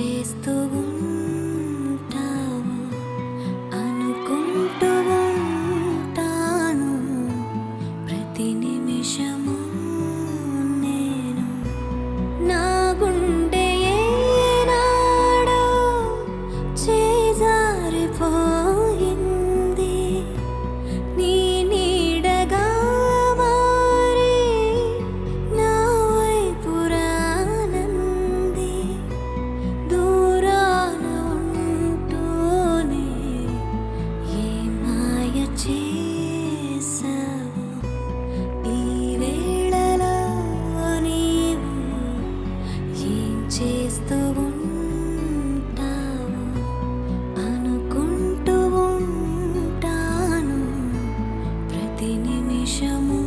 చేస్తూ ఉంటావు అనుకుంటూ ఉంటాను. ప్రతి నిమిషము నేను నా గుండె ఏనాడో చేజారిపో చేస్తూ ఉంటావు అనుకుంటూ ఉంటాను. ప్రతి నిమిషము